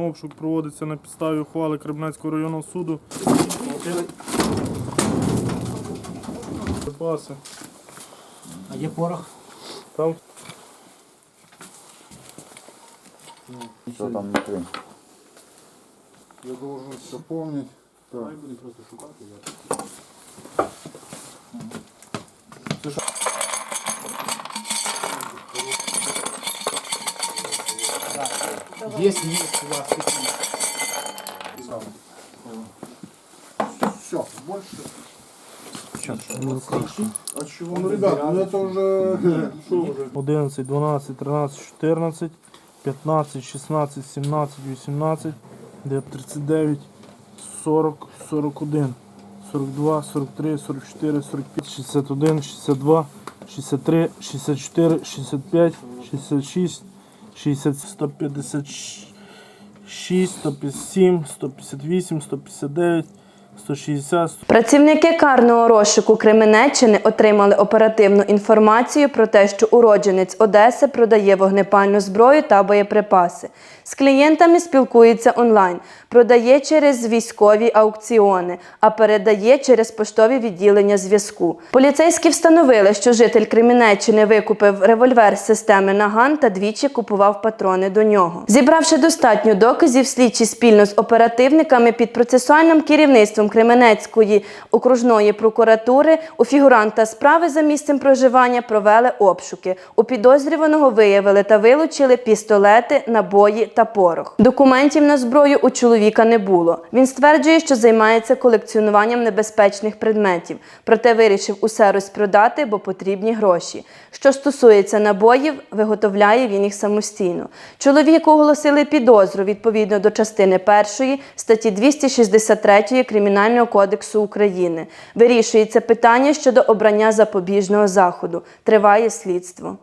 Обшук проводиться на підставі ухвали Кремнецького районного суду. Запаси. А є порох? Там Что там внутри? Я должен все помнить. Так. Якщо є у вас такі. Все, больше. А чего? Ну, ребят, ну это уже... Что уже? 11, 12, 13, 14, 15, 16, 17, 18, 39, 40, 41, 42, 43, 44, 45, 61, 62, 63, 64, 65, 66, 60, 156, 157, 158, 159, 160, Працівники карного розшуку Кременеччини отримали оперативну інформацію про те, що уродженець Одеси продає вогнепальну зброю та боєприпаси. З клієнтами спілкується онлайн, продає через військові аукціони, а передає через поштові відділення зв'язку. Поліцейські встановили, що житель Кременеччини викупив револьвер з системи Наган та двічі купував патрони до нього. Зібравши достатньо доказів, слідчі спільно з оперативниками під процесуальним керівництвом Кременецької окружної прокуратури у фігуранта справи за місцем проживання провели обшуки. У підозрюваного виявили та вилучили пістолети, набої та порох. Документів на зброю у чоловіка не було. Він стверджує, що займається колекціонуванням небезпечних предметів, проте вирішив усе розпродати, бо потрібні гроші. Що стосується набоїв, виготовляє він їх самостійно. Чоловіку оголосили підозру відповідно до частини 1 статті 263 Кримінального кодексу України. Вирішується питання щодо обрання запобіжного заходу. Триває слідство.